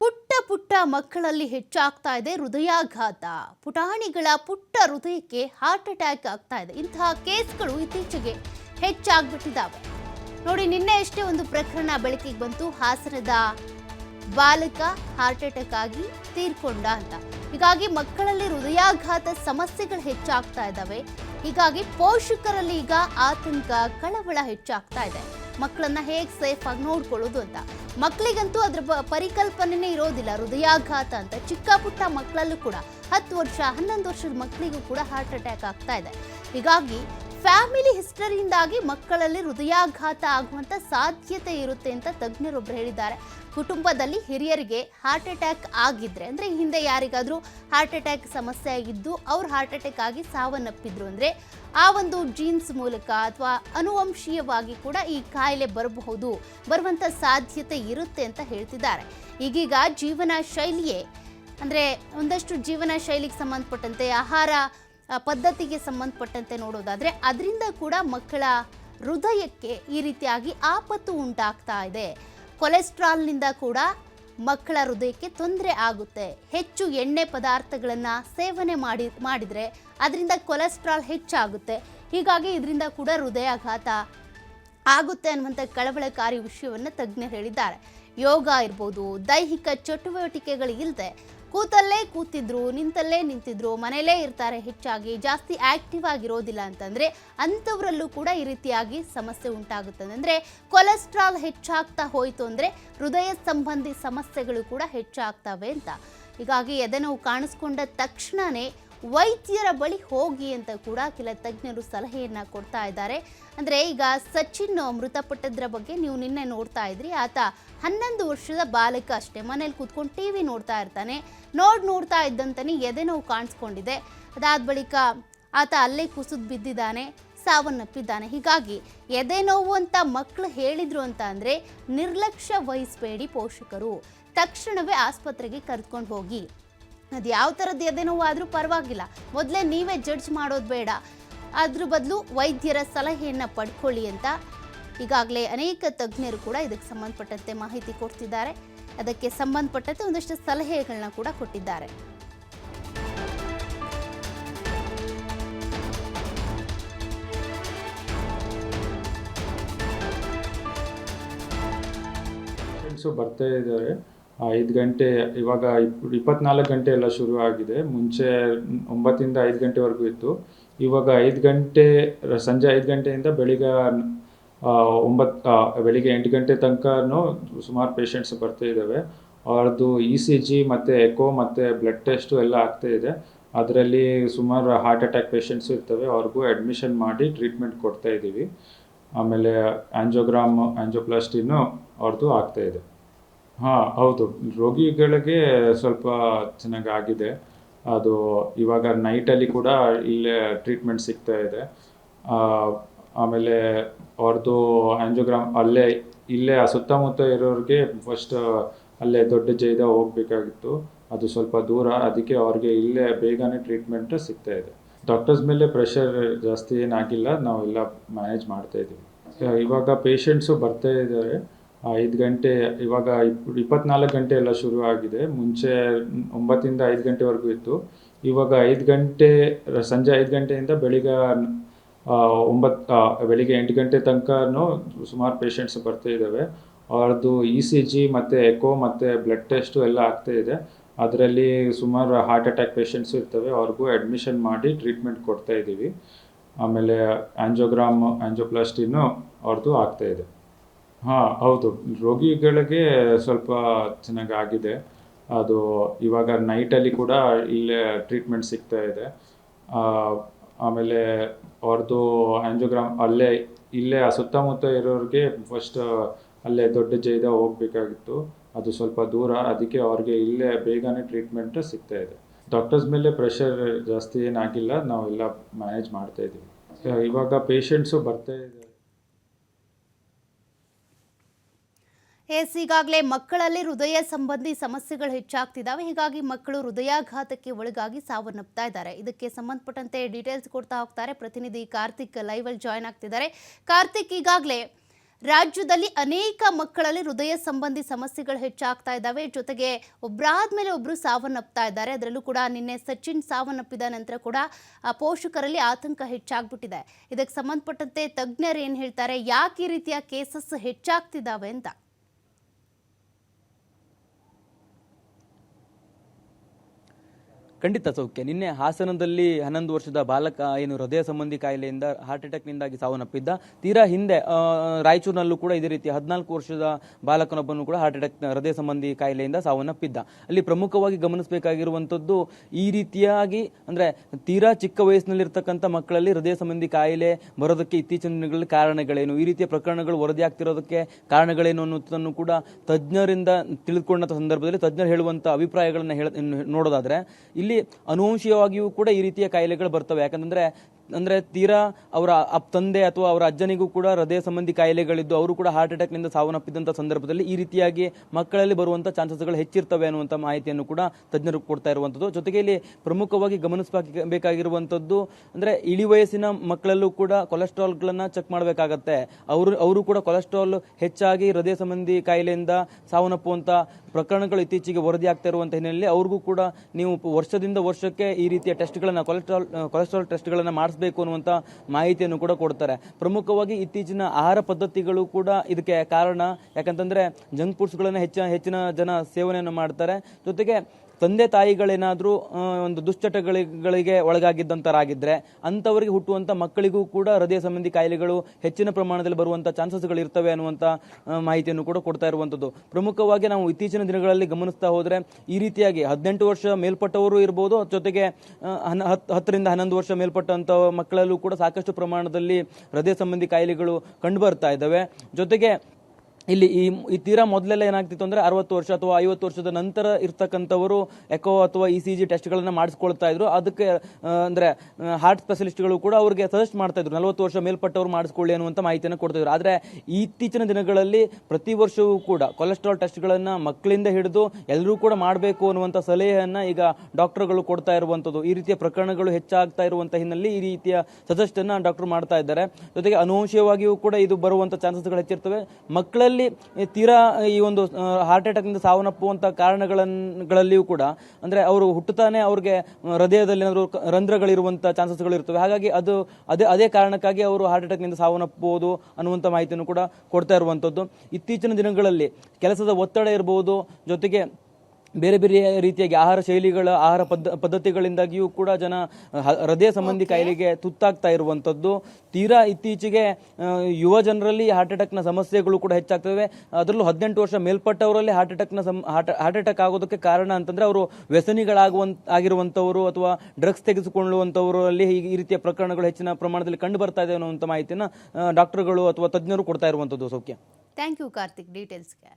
ಪುಟ್ಟ ಪುಟ್ಟ ಮಕ್ಕಳಲ್ಲಿ ಹೆಚ್ಚಾಗ್ತಾ ಇದೆ ಹೃದಯಾಘಾತ. ಪುಟಾಣಿಗಳ ಪುಟ್ಟ ಹೃದಯಕ್ಕೆ ಹಾರ್ಟ್ ಅಟ್ಯಾಕ್ ಆಗ್ತಾ ಇದೆ. ಇಂತಹ ಕೇಸ್ಗಳು ಇತ್ತೀಚೆಗೆ ಹೆಚ್ಚಾಗ್ಬಿಟ್ಟಿದ್ದಾವೆ ನೋಡಿ, ನಿನ್ನೆ ಅಷ್ಟೇ ಒಂದು ಪ್ರಕರಣ ಬೆಳಕಿಗೆ ಬಂತು, ಹಾಸನದ ಬಾಲಕ ಹಾರ್ಟ್ ಅಟ್ಯಾಕ್ ಆಗಿ ತೀರ್ಕೊಂಡ ಅಂತ. ಹೀಗಾಗಿ ಮಕ್ಕಳಲ್ಲಿ ಹೃದಯಾಘಾತ ಸಮಸ್ಯೆಗಳು ಹೆಚ್ಚಾಗ್ತಾ ಇದ್ದಾವೆ ಹೀಗಾಗಿ ಪೋಷಕರಲ್ಲಿ ಈಗ ಆತಂಕ, ಕಳವಳ ಹೆಚ್ಚಾಗ್ತಾ ಇದೆ. ಮಕ್ಕಳನ್ನ ಹೇಗೆ ಸೇಫ್ ಆಗಿ ನೋಡ್ಕೊಳ್ಳೋದು ಅಂತ. ಮಕ್ಕಳಿಗಂತೂ ಅದ್ರ ಪರಿಕಲ್ಪನೆನೇ ಇರೋದಿಲ್ಲ, ಹೃದಯಾಘಾತ ಅಂತ. ಚಿಕ್ಕ ಪುಟ್ಟ ಮಕ್ಕಳಲ್ಲೂ ಕೂಡ ಹತ್ತು ವರ್ಷ, ಹನ್ನೊಂದು ವರ್ಷದ ಮಕ್ಕಳಿಗೂ ಕೂಡ ಹಾರ್ಟ್ ಅಟ್ಯಾಕ್ ಆಗ್ತಾ ಇದೆ. ಹೀಗಾಗಿ ಫ್ಯಾಮಿಲಿ ಹಿಸ್ಟರಿಯಿಂದಾಗಿ ಮಕ್ಕಳಲ್ಲಿ ಹೃದಯಾಘಾತ ಆಗುವಂಥ ಸಾಧ್ಯತೆ ಇರುತ್ತೆ ಅಂತ ತಜ್ಞರೊಬ್ಬರು ಹೇಳಿದ್ದಾರೆ. ಕುಟುಂಬದಲ್ಲಿ ಹಿರಿಯರಿಗೆ ಹಾರ್ಟ್ ಅಟ್ಯಾಕ್ ಆಗಿದ್ರೆ, ಅಂದರೆ ಹಿಂದೆ ಯಾರಿಗಾದರೂ ಹಾರ್ಟ್ ಅಟ್ಯಾಕ್ ಸಮಸ್ಯೆ ಆಗಿದ್ದು ಅವ್ರು ಹಾರ್ಟ್ ಅಟ್ಯಾಕ್ ಆಗಿ ಸಾವನ್ನಪ್ಪಿದ್ರು ಅಂದರೆ ಆ ಒಂದು ಜೀನ್ಸ್ ಮೂಲಕ ಅಥವಾ ಅನುವಂಶೀಯವಾಗಿ ಕೂಡ ಈ ಕಾಯಿಲೆ ಬರಬಹುದು ಬರುವಂಥ ಸಾಧ್ಯತೆ ಇರುತ್ತೆ ಅಂತ ಹೇಳ್ತಿದ್ದಾರೆ. ಈಗೀಗ ಜೀವನ ಶೈಲಿಯೇ, ಅಂದರೆ ಒಂದಷ್ಟು ಜೀವನ ಶೈಲಿಗೆ ಸಂಬಂಧಪಟ್ಟಂತೆ ಆಹಾರ ಪದ್ಧತಿಗೆ ಸಂಬಂಧಪಟ್ಟಂತೆ ನೋಡೋದಾದ್ರೆ ಅದರಿಂದ ಕೂಡ ಮಕ್ಕಳ ಹೃದಯಕ್ಕೆ ಈ ರೀತಿಯಾಗಿ ಆಪತ್ತು ಉಂಟಾಗ್ತಾ ಇದೆ. ಕೊಲೆಸ್ಟ್ರಾಲ್ನಿಂದ ಕೂಡ ಮಕ್ಕಳ ಹೃದಯಕ್ಕೆ ತೊಂದರೆ ಆಗುತ್ತೆ. ಹೆಚ್ಚು ಎಣ್ಣೆ ಪದಾರ್ಥಗಳನ್ನು ಸೇವನೆ ಮಾಡಿ, ಮಾಡಿದರೆ ಅದರಿಂದ ಕೊಲೆಸ್ಟ್ರಾಲ್ ಹೆಚ್ಚಾಗುತ್ತೆ. ಹೀಗಾಗಿ ಇದರಿಂದ ಕೂಡ ಹೃದಯಾಘಾತ ಆಗುತ್ತೆ ಅನ್ನುವಂಥ ಕಳವಳಕಾರಿ ವಿಷಯವನ್ನು ತಜ್ಞರು ಹೇಳಿದ್ದಾರೆ. ಯೋಗ ಇರ್ಬೋದು, ದೈಹಿಕ ಚಟುವಟಿಕೆಗಳು ಇಲ್ಲದೆ ಕೂತಲ್ಲೇ ಕೂತಿದ್ರು, ನಿಂತಲ್ಲೇ ನಿಂತಿದ್ರು, ಮನೆಯಲ್ಲೇ ಇರ್ತಾರೆ ಹೆಚ್ಚಾಗಿ, ಜಾಸ್ತಿ ಆಕ್ಟಿವ್ ಆಗಿರೋದಿಲ್ಲ ಅಂತಂದ್ರೆ ಅಂಥವರಲ್ಲೂ ಕೂಡ ಈ ರೀತಿಯಾಗಿ ಸಮಸ್ಯೆ ಉಂಟಾಗುತ್ತದೆ ಅಂದ್ರೆ ಕೊಲೆಸ್ಟ್ರಾಲ್ ಹೆಚ್ಚಾಗ್ತಾ ಹೋಯಿತು ಅಂದ್ರೆ ಹೃದಯ ಸಂಬಂಧಿ ಸಮಸ್ಯೆಗಳು ಕೂಡ ಹೆಚ್ಚಾಗ್ತವೆ ಅಂತ. ಹೀಗಾಗಿ ಎದೆನೋವು ಕಾಣಿಸ್ಕೊಂಡ ತಕ್ಷಣನೇ ವೈದ್ಯರ ಬಳಿ ಹೋಗಿ ಅಂತ ಕೂಡ ಕೆಲ ತಜ್ಞರು ಸಲಹೆಯನ್ನ ಕೊಡ್ತಾ ಇದ್ದಾರೆ. ಅಂದ್ರೆ ಈಗ ಸಚಿನ್ ಮೃತಪಟ್ಟದ್ರ ಬಗ್ಗೆ ನೀವು ನಿನ್ನೆ ನೋಡ್ತಾ ಇದ್ರಿ. ಆತ ಹನ್ನೊಂದು ವರ್ಷದ ಬಾಲಕ ಅಷ್ಟೇ. ಮನೇಲಿ ಕೂತ್ಕೊಂಡು ಟಿವಿ ನೋಡ್ತಾ ಇರ್ತಾನೆ. ನೋಡ್ ನೋಡ್ತಾ ಇದ್ದಂತನೇ ಎದೆ ನೋವು ಕಾಣಿಸ್ಕೊಂಡಿದೆ. ಅದಾದ ಬಳಿಕ ಆತ ಅಲ್ಲೇ ಕುಸಿದು ಬಿದ್ದಿದ್ದಾನೆ, ಸಾವನ್ನಪ್ಪಿದ್ದಾನೆ. ಹೀಗಾಗಿ ಎದೆ ನೋವು ಅಂತ ಮಕ್ಕಳು ಹೇಳಿದ್ರು ಅಂತ ಅಂದರೆ ನಿರ್ಲಕ್ಷ್ಯ ವಹಿಸಬೇಡಿ ಪೋಷಕರು. ತಕ್ಷಣವೇ ಆಸ್ಪತ್ರೆಗೆ ಕರ್ಕೊಂಡು ಹೋಗಿ. ಅದು ಯಾವ ಥರದ್ದು ಎದೆ ನೋವು ಆದರೂ ಪರವಾಗಿಲ್ಲ. ಮೊದಲೇ ನೀವೇ ಜಡ್ಜ್ ಮಾಡೋದು ಬೇಡ. ಅದ್ರ ಬದಲು ವೈದ್ಯರ ಸಲಹೆಯನ್ನು ಪಡ್ಕೊಳ್ಳಿ ಅಂತ ಈಗಾಗಲೇ ಅನೇಕ ತಜ್ಞರು ಕೂಡ ಇದಕ್ಕೆ ಸಂಬಂಧಪಟ್ಟಂತೆ ಮಾಹಿತಿ ಕೊಡ್ತಿದ್ದಾರೆ. ಅದಕ್ಕೆ ಸಂಬಂಧಪಟ್ಟಂತೆ ಒಂದಷ್ಟು ಸಲಹೆಗಳನ್ನ ಕೂಡ ಕೊಟ್ಟಿದ್ದಾರೆ. ಬರ್ತಾ ಇದ್ದಾರೆ. ಐದು ಗಂಟೆ, ಇವಾಗ ಇಪ್- ಇಪ್ಪತ್ನಾಲ್ಕು ಗಂಟೆ ಎಲ್ಲ ಶುರು ಆಗಿದೆ. ಮುಂಚೆ ಒಂಬತ್ತಿಂದ ಐದು ಗಂಟೆವರೆಗೂ ಇತ್ತು. ಇವಾಗ ಐದು ಗಂಟೆ, ಸಂಜೆ ಐದು ಗಂಟೆಯಿಂದ ಬೆಳಿಗ್ಗೆ ಒಂಬತ್ತು ಬೆಳಿಗ್ಗೆ ಎಂಟು ಗಂಟೆ ತನಕನೂ ಸುಮಾರು ಪೇಷಂಟ್ಸ್ ಬರ್ತಾ ಇದ್ದಾವೆ. ಅವ್ರದ್ದು ಇ ಸಿ ಜಿ ಮತ್ತು ಎಕೋ ಮತ್ತು ಬ್ಲಡ್ ಟೆಸ್ಟು ಎಲ್ಲ ಆಗ್ತಾ ಇದೆ. ಅದರಲ್ಲಿ ಸುಮಾರು ಹಾರ್ಟ್ ಅಟ್ಯಾಕ್ ಪೇಷಂಟ್ಸು ಇರ್ತವೆ. ಅವ್ರಿಗೂ ಅಡ್ಮಿಷನ್ ಮಾಡಿ ಟ್ರೀಟ್ಮೆಂಟ್ ಕೊಡ್ತಾ ಇದ್ದೀವಿ. ಆಮೇಲೆ ಆ್ಯಂಜೋಗ್ರಾಮ್ ಆ್ಯಂಜೋಪ್ಲಾಸ್ಟಿನೂ ಅವ್ರದ್ದು ಆಗ್ತಾ ಇದೆ. ಹಾಂ, ಹೌದು. ರೋಗಿಗಳಿಗೆ ಸ್ವಲ್ಪ ಚೆನ್ನಾಗಿ ಆಗಿದೆ ಅದು ಇವಾಗ ನೈಟಲ್ಲಿ ಕೂಡ ಇಲ್ಲೇ ಟ್ರೀಟ್ಮೆಂಟ್ ಸಿಗ್ತಾ ಇದೆ. ಆಮೇಲೆ ಅವ್ರದ್ದು ಆಂಜೋಗ್ರಾಮ್ ಅಲ್ಲೇ, ಇಲ್ಲೇ ಆ ಸುತ್ತಮುತ್ತ ಇರೋರಿಗೆ ಫಸ್ಟ್ ಅಲ್ಲೇ ದೊಡ್ಡ ಜೈದ ಹೋಗ್ಬೇಕಾಗಿತ್ತು. ಅದು ಸ್ವಲ್ಪ ದೂರ, ಅದಕ್ಕೆ ಅವ್ರಿಗೆ ಇಲ್ಲೇ ಬೇಗನೆ ಟ್ರೀಟ್ಮೆಂಟ್ ಸಿಗ್ತಾ ಇದೆ. ಡಾಕ್ಟರ್ಸ್ ಮೇಲೆ ಪ್ರೆಷರ್ ಜಾಸ್ತಿ ಏನಾಗಿಲ್ಲ. ನಾವೆಲ್ಲ ಮ್ಯಾನೇಜ್ ಮಾಡ್ತಾ ಇದ್ದೀವಿ. ಇವಾಗ ಪೇಷಂಟ್ಸು ಬರ್ತಾ ಇದ್ದಾರೆ. ಐದು ಗಂಟೆ, ಇವಾಗ ಇಪ್ಪ, ಇಪ್ಪತ್ನಾಲ್ಕು ಗಂಟೆ ಎಲ್ಲ ಶುರು ಆಗಿದೆ. ಮುಂಚೆ ಒಂಬತ್ತಿಂದ ಐದು ಗಂಟೆವರೆಗೂ ಇತ್ತು. ಇವಾಗ ಐದು ಗಂಟೆ, ಸಂಜೆ ಐದು ಗಂಟೆಯಿಂದ ಬೆಳಿಗ್ಗೆ ಒಂಬತ್ತು ಬೆಳಿಗ್ಗೆ ಎಂಟು ಗಂಟೆ ತನಕನೂ ಸುಮಾರು ಪೇಷಂಟ್ಸ್ ಬರ್ತಾ ಇದ್ದಾವೆ. ಅವ್ರದ್ದು ಇ ಸಿ ಜಿ ಮತ್ತು ಎಕೋ ಮತ್ತು ಬ್ಲಡ್ ಟೆಸ್ಟು ಎಲ್ಲ ಆಗ್ತಾ ಇದೆ. ಅದರಲ್ಲಿ ಸುಮಾರು ಹಾರ್ಟ್ ಅಟ್ಯಾಕ್ ಪೇಷಂಟ್ಸು ಇರ್ತವೆ. ಅವ್ರಿಗೂ ಅಡ್ಮಿಷನ್ ಮಾಡಿ ಟ್ರೀಟ್ಮೆಂಟ್ ಕೊಡ್ತಾ ಇದ್ದೀವಿ. ಆಮೇಲೆ ಆ್ಯಂಜೋಗ್ರಾಮ್ ಆ್ಯಂಜೋಪ್ಲಾಸ್ಟಿನೂ ಅವ್ರದ್ದು ಆಗ್ತಾ ಇದೆ. ಹಾಂ, ಹೌದು. ರೋಗಿಗಳಿಗೆ ಸ್ವಲ್ಪ ಚೆನ್ನಾಗಿ ಆಗಿದೆ ಅದು ಇವಾಗ ನೈಟಲ್ಲಿ ಕೂಡ ಇಲ್ಲೇ ಟ್ರೀಟ್ಮೆಂಟ್ ಸಿಗ್ತಾ ಇದೆ. ಆಮೇಲೆ ಅವ್ರದ್ದು ಆಂಜೋಗ್ರಾಮ್ ಅಲ್ಲೇ, ಇಲ್ಲೇ ಸುತ್ತಮುತ್ತ ಇರೋರಿಗೆ ಫಸ್ಟ್ ಅಲ್ಲೇ ದೊಡ್ಡ ಜೈದ ಹೋಗ್ಬೇಕಾಗಿತ್ತು. ಅದು ಸ್ವಲ್ಪ ದೂರ, ಅದಕ್ಕೆ ಅವ್ರಿಗೆ ಇಲ್ಲೇ ಬೇಗನೆ ಟ್ರೀಟ್ಮೆಂಟ್ ಸಿಗ್ತಾ ಇದೆ. ಡಾಕ್ಟರ್ಸ್ ಮೇಲೆ ಪ್ರೆಷರ್ ಜಾಸ್ತಿ ಏನಾಗಿಲ್ಲ. ನಾವೆಲ್ಲ ಮ್ಯಾನೇಜ್ ಮಾಡ್ತಾ ಇದ್ದೀವಿ. ಇವಾಗ ಪೇಷಂಟ್ಸು ಬರ್ತಾ ಇದ್ದಾರೆ ಎಸ್ ಈಗಾಗಲೇ ಮಕ್ಕಳಲ್ಲಿ ಹೃದಯ ಸಂಬಂಧಿ ಸಮಸ್ಯೆಗಳು ಹೆಚ್ಚಾಗ್ತಿದ್ದಾವೆ. ಹೀಗಾಗಿ ಮಕ್ಕಳು ಹೃದಯಾಘಾತಕ್ಕೆ ಒಳಗಾಗಿ ಸಾವನ್ನಪ್ತಾ ಇದ್ದಾರೆ. ಇದಕ್ಕೆ ಸಂಬಂಧಪಟ್ಟಂತೆ ಡೀಟೇಲ್ಸ್ ಕೊಡ್ತಾ ಹೋಗ್ತಾರೆ ಪ್ರತಿನಿಧಿ ಕಾರ್ತಿಕ್ ಲೈವ್ ಅಲ್ಲಿ ಜಾಯ್ನ್ ಆಗ್ತಿದ್ದಾರೆ. ಕಾರ್ತಿಕ್, ಈಗಾಗಲೇ ರಾಜ್ಯದಲ್ಲಿ ಅನೇಕ ಮಕ್ಕಳಲ್ಲಿ ಹೃದಯ ಸಂಬಂಧಿ ಸಮಸ್ಯೆಗಳು ಹೆಚ್ಚಾಗ್ತಾ ಇದ್ದಾವೆ. ಜೊತೆಗೆ ಒಬ್ಬರಾದ್ಮೇಲೆ ಒಬ್ಬರು ಸಾವನ್ನಪ್ತಾ ಇದ್ದಾರೆ. ಅದರಲ್ಲೂ ಕೂಡ ನಿನ್ನೆ ಸಚಿನ್ ಸಾವನ್ನಪ್ಪಿದ ನಂತರ ಕೂಡ ಪೋಷಕರಲ್ಲಿ ಆತಂಕ ಹೆಚ್ಚಾಗ್ಬಿಟ್ಟಿದೆ. ಇದಕ್ಕೆ ಸಂಬಂಧಪಟ್ಟಂತೆ ತಜ್ಞರು ಏನು ಹೇಳ್ತಾರೆ? ಯಾಕೆ ರೀತಿಯ ಕೇಸಸ್ ಹೆಚ್ಚಾಗ್ತಿದ್ದಾವೆ ಅಂತ. ಖಂಡಿತ ಸೌಖ್ಯ. ನಿನ್ನೆ ಹಾಸನದಲ್ಲಿ ಹನ್ನೊಂದು ವರ್ಷದ ಬಾಲಕ ಏನು ಹೃದಯ ಸಂಬಂಧಿ ಕಾಯಿಲೆಯಿಂದ ಹಾರ್ಟ್ ಅಟ್ಯಾಕ್ನಿಂದಾಗಿ ಸಾವನ್ನಪ್ಪಿದ್ದ, ತೀರಾ ಹಿಂದೆ ರಾಯಚೂರಿನಲ್ಲೂ ಕೂಡ ಇದೇ ರೀತಿ ಹದಿನಾಲ್ಕು ವರ್ಷದ ಬಾಲಕನೊಬ್ಬನು ಕೂಡ ಹಾರ್ಟ್ ಅಟ್ಯಾಕ್ ಹೃದಯ ಸಂಬಂಧಿ ಕಾಯಿಲೆಯಿಂದ ಸಾವನ್ನಪ್ಪಿದ್ದ. ಅಲ್ಲಿ ಪ್ರಮುಖವಾಗಿ ಗಮನಿಸಬೇಕಾಗಿರುವಂಥದ್ದು ಈ ರೀತಿಯಾಗಿ ಅಂದರೆ ತೀರಾ ಚಿಕ್ಕ ವಯಸ್ಸಿನಲ್ಲಿರ್ತಕ್ಕಂಥ ಮಕ್ಕಳಲ್ಲಿ ಹೃದಯ ಸಂಬಂಧಿ ಕಾಯಿಲೆ ಬರೋದಕ್ಕೆ ಇತ್ತೀಚಿನ ದಿನಗಳಲ್ಲಿ ಕಾರಣಗಳೇನು? ಈ ರೀತಿಯ ಪ್ರಕರಣಗಳು ವರದಿಯಾಗ್ತಿರೋದಕ್ಕೆ ಕಾರಣಗಳೇನು ಅನ್ನೋದನ್ನು ಕೂಡ ತಜ್ಞರಿಂದ ತಿಳಿದುಕೊಂಡಂಥ ಸಂದರ್ಭದಲ್ಲಿ ತಜ್ಞರು ಹೇಳುವಂಥ ಅಭಿಪ್ರಾಯಗಳನ್ನು ಹೇಳ, ನೋಡೋದಾದರೆ, ಇಲ್ಲಿ ಅನುವಂಶೀಯವಾಗಿಯೂ ಕೂಡ ಈ ರೀತಿಯ ಕಾಯಿಲೆಗಳು ಬರ್ತವೆ. ಯಾಕಂತಂದ್ರೆ ಅಂದ್ರೆ ತೀರಾ ಅವರ ಅಪ್ ತಂದೆ ಅಥವಾ ಅವರ ಅಜ್ಜನಿಗೂ ಕೂಡ ಹೃದಯ ಸಂಬಂಧಿ ಕಾಯಿಲೆಗಳಿದ್ದು ಅವರು ಕೂಡ ಹಾರ್ಟ್ ಅಟ್ಯಾಕ್ನಿಂದ ಸಾವನ್ನಪ್ಪಿದಂಥ ಸಂದರ್ಭದಲ್ಲಿ ಈ ರೀತಿಯಾಗಿ ಮಕ್ಕಳಲ್ಲಿ ಬರುವಂಥ ಚಾನ್ಸಸ್ಗಳು ಹೆಚ್ಚಿರ್ತವೆ ಅನ್ನುವಂಥ ಮಾಹಿತಿಯನ್ನು ಕೂಡ ತಜ್ಞರು ಕೊಡ್ತಾ ಇರುವಂಥದ್ದು ಜೊತೆಗೆ ಇಲ್ಲಿ ಪ್ರಮುಖವಾಗಿ ಗಮನಿಸಬೇಕಾಗಿರುವಂಥದ್ದು ಅಂದ್ರೆ ಇಳಿ ವಯಸ್ಸಿನ ಮಕ್ಕಳಲ್ಲೂ ಕೂಡ ಕೊಲೆಸ್ಟ್ರಾಲ್ಗಳನ್ನು ಚೆಕ್ ಮಾಡಬೇಕಾಗತ್ತೆ. ಅವರು ಅವರು ಕೂಡ ಕೊಲೆಸ್ಟ್ರಾಲ್ ಹೆಚ್ಚಾಗಿ ಹೃದಯ ಸಂಬಂಧಿ ಕಾಯಿಲೆಯಿಂದ ಸಾವನ್ನಪ್ಪುವಂಥ ಪ್ರಕರಣಗಳು ಇತ್ತೀಚೆಗೆ ವರದಿ ಆಗ್ತಾ ಇರುವಂಥ ಹಿನ್ನೆಲೆಯಲ್ಲಿ ಅವ್ರಿಗೂ ಕೂಡ ನೀವು ವರ್ಷದಿಂದ ವರ್ಷಕ್ಕೆ ಈ ರೀತಿಯ ಟೆಸ್ಟ್ಗಳನ್ನು, ಕೊಲೆಸ್ಟ್ರಾಲ್ ಕೊಲೆಸ್ಟ್ರಾಲ್ ಟೆಸ್ಟ್ಗಳನ್ನು ಮಾಡಿಸಬೇಕು ಅನ್ನುವಂಥ ಮಾಹಿತಿಯನ್ನು ಕೂಡ ಕೊಡ್ತಾರೆ. ಪ್ರಮುಖವಾಗಿ ಇತ್ತೀಚಿನ ಆಹಾರ ಪದ್ಧತಿಗಳು ಕೂಡ ಇದಕ್ಕೆ ಕಾರಣ. ಯಾಕಂತಂದ್ರೆ ಜಂಕ್ ಫುಡ್ಸ್ಗಳನ್ನು ಹೆಚ್ಚಿನ ಹೆಚ್ಚಿನ ಜನ ಸೇವನೆಯನ್ನು ಮಾಡ್ತಾರೆ. ಜೊತೆಗೆ ತಂದೆ ತಾಯಿಗಳೇನಾದರೂ ಒಂದು ದುಶ್ಚಟಗಳಿಗೆ ಒಳಗಾಗಿದ್ದಂಥರಾಗಿದ್ದರೆ ಅಂಥವರಿಗೆ ಹುಟ್ಟುವಂಥ ಮಕ್ಕಳಿಗೂ ಕೂಡ ಹೃದಯ ಸಂಬಂಧಿ ಕಾಯಿಲೆಗಳು ಹೆಚ್ಚಿನ ಪ್ರಮಾಣದಲ್ಲಿ ಬರುವಂಥ ಚಾನ್ಸಸ್ಗಳು ಇರ್ತವೆ ಅನ್ನುವಂಥ ಮಾಹಿತಿಯನ್ನು ಕೂಡ ಕೊಡ್ತಾ ಇರುವಂಥದ್ದು. ಪ್ರಮುಖವಾಗಿ ನಾವು ಇತ್ತೀಚಿನ ದಿನಗಳಲ್ಲಿ ಗಮನಿಸ್ತಾ ಹೋದರೆ ಈ ರೀತಿಯಾಗಿ ಹದಿನೆಂಟು ವರ್ಷ ಮೇಲ್ಪಟ್ಟವರು ಇರ್ಬೋದು ಜೊತೆಗೆ ಆ, ಹನ್ನ- ಹತ್- ಹತ್ತರಿಂದ ಹನ್ನೊಂದು ವರ್ಷ ಮೇಲ್ಪಟ್ಟಂಥ ಮಕ್ಕಳಲ್ಲೂ ಕೂಡ ಸಾಕಷ್ಟು ಪ್ರಮಾಣದಲ್ಲಿ ಹೃದಯ ಸಂಬಂಧಿ ಕಾಯಿಲೆಗಳು ಕಂಡುಬರ್ತಾ ಇದ್ದಾವೆ. ಜೊತೆಗೆ ಇಲ್ಲಿ ಈ ಈ ತೀರಾ ಮೊದಲೆಲ್ಲ ಏನಾಗ್ತಿತ್ತು ಅಂದ್ರೆ ಅರವತ್ತು ವರ್ಷ ಅಥವಾ ಐವತ್ತು ವರ್ಷದ ನಂತರ ಇರ್ತಕ್ಕಂಥವರು ಎಕೋ ಅಥವಾ ಇ ಸಿ ಜಿ ಟೆಸ್ಟ್ಗಳನ್ನು ಮಾಡಿಸ್ಕೊಳ್ತಾ ಇದ್ರು. ಅದಕ್ಕೆ ಅಂದರೆ ಹಾರ್ಟ್ ಸ್ಪೆಷಲಿಸ್ಟ್ಗಳು ಕೂಡ ಅವ್ರಿಗೆ ಸಜೆಸ್ಟ್ ಮಾಡ್ತಾ ಇದ್ರು. ನಲವತ್ತು ವರ್ಷ ಮೇಲ್ಪಟ್ಟವರು ಮಾಡಿಸ್ಕೊಳ್ಳಿ ಅನ್ನುವಂಥ ಮಾಹಿತಿಯನ್ನು ಕೊಡ್ತಿದ್ರು ಆದ್ರೆ ಇತ್ತೀಚಿನ ದಿನಗಳಲ್ಲಿ ಪ್ರತಿ ವರ್ಷವೂ ಕೂಡ ಕೊಲೆಸ್ಟ್ರಾಲ್ ಟೆಸ್ಟ್ಗಳನ್ನು ಮಕ್ಕಳಿಂದ ಹಿಡಿದು ಎಲ್ಲರೂ ಕೂಡ ಮಾಡಬೇಕು ಅನ್ನುವಂಥ ಸಲಹೆಯನ್ನು ಈಗ ಡಾಕ್ಟರ್ಗಳು ಕೊಡ್ತಾ ಇರುವಂಥದ್ದು. ಈ ರೀತಿಯ ಪ್ರಕರಣಗಳು ಹೆಚ್ಚಾಗ್ತಾ ಇರುವಂಥ ಹಿನ್ನೆಲೆಯಲ್ಲಿ ಈ ರೀತಿಯ ಸಜೆಸ್ಟ್ ಅನ್ನು ಡಾಕ್ಟರ್ ಮಾಡ್ತಾ ಇದ್ದಾರೆ. ಜೊತೆಗೆ ಅನುವಂಶೀಯವಾಗಿಯೂ ಕೂಡ ಇದು ಬರುವಂಥ ಚಾನ್ಸಸ್ಗಳು ಹೆಚ್ಚಿರ್ತವೆ. ಮಕ್ಕಳಲ್ಲಿ ಈ ತೀರಾ, ಈ ಒಂದು ಹಾರ್ಟ್ ಅಟ್ಯಾಕ್ನಿಂದ ಸಾವನ್ನಪ್ಪುವಂಥ ಕಾರಣಗಳಲ್ಲಿಯೂ ಕೂಡ, ಅಂದರೆ ಅವರು ಹುಟ್ಟುತ್ತಾನೆ ಅವ್ರಿಗೆ ಹೃದಯದಲ್ಲಿ ಏನಾದರೂ ರಂಧ್ರಗಳಿರುವಂಥ ಚಾನ್ಸಸ್ಗಳಿರ್ತವೆ ಹಾಗಾಗಿ ಅದು, ಅದೇ ಅದೇ ಕಾರಣಕ್ಕಾಗಿ ಅವರು ಹಾರ್ಟ್ ಅಟ್ಯಾಕ್ನಿಂದ ಸಾವನ್ನಪ್ಪಬಹುದು ಅನ್ನುವಂಥ ಮಾಹಿತಿಯನ್ನು ಕೂಡ ಕೊಡ್ತಾ ಇರುವಂಥದ್ದು ಇತ್ತೀಚಿನ ದಿನಗಳಲ್ಲಿ ಕೆಲಸದ ಒತ್ತಡ ಇರಬಹುದು ಜೊತೆಗೆ ಬೇರೆ ಬೇರೆ ರೀತಿಯಾಗಿ ಆಹಾರ ಶೈಲಿಗಳ ಆಹಾರ ಪದ್ಧ ಪದ್ಧತಿಗಳಿಂದಾಗಿಯೂ ಕೂಡ ಜನ ಹೃದಯ ಸಂಬಂಧಿ ಕಾಯಿಲೆಗೆ ತುತ್ತಾಗ್ತಾ ಇರುವಂಥದ್ದು. ತೀರಾ ಇತ್ತೀಚೆಗೆ ಯುವ ಜನರಲ್ಲಿ ಹಾರ್ಟ್ ಅಟ್ಯಾಕ್ನ ಸಮಸ್ಯೆಗಳು ಕೂಡ ಹೆಚ್ಚಾಗ್ತವೆ. ಅದರಲ್ಲೂ ಹದಿನೆಂಟು ವರ್ಷ ಮೇಲ್ಪಟ್ಟವರಲ್ಲಿ ಹಾರ್ಟ್ ಅಟ್ಯಾಕ್ನ ಸಮ್ ಹಾರ್ಟ್ ಹಾರ್ಟ್ ಅಟ್ಯಾಕ್ ಆಗೋದಕ್ಕೆ ಕಾರಣ ಅಂತಂದರೆ ಅವರು ವ್ಯಸನಿಗಳಾಗುವಂತ ಆಗಿರುವಂಥವರು ಅಥವಾ ಡ್ರಗ್ಸ್ ತೆಗೆದುಕೊಳ್ಳುವಂಥವರಲ್ಲಿ ಈ ಈ ರೀತಿಯ ಪ್ರಕರಣಗಳು ಹೆಚ್ಚಿನ ಪ್ರಮಾಣದಲ್ಲಿ ಕಂಡು ಬರ್ತಾ ಇದೆ ಅನ್ನುವಂಥ ಮಾಹಿತಿಯನ್ನು ಡಾಕ್ಟರ್ಗಳು ಅಥವಾ ತಜ್ಞರು ಕೊಡ್ತಾ ಇರುವಂಥದ್ದು ಸೌಖ್ಯ. Thank you Karthik ಡೀಟೇಲ್ಸ್ಗೆ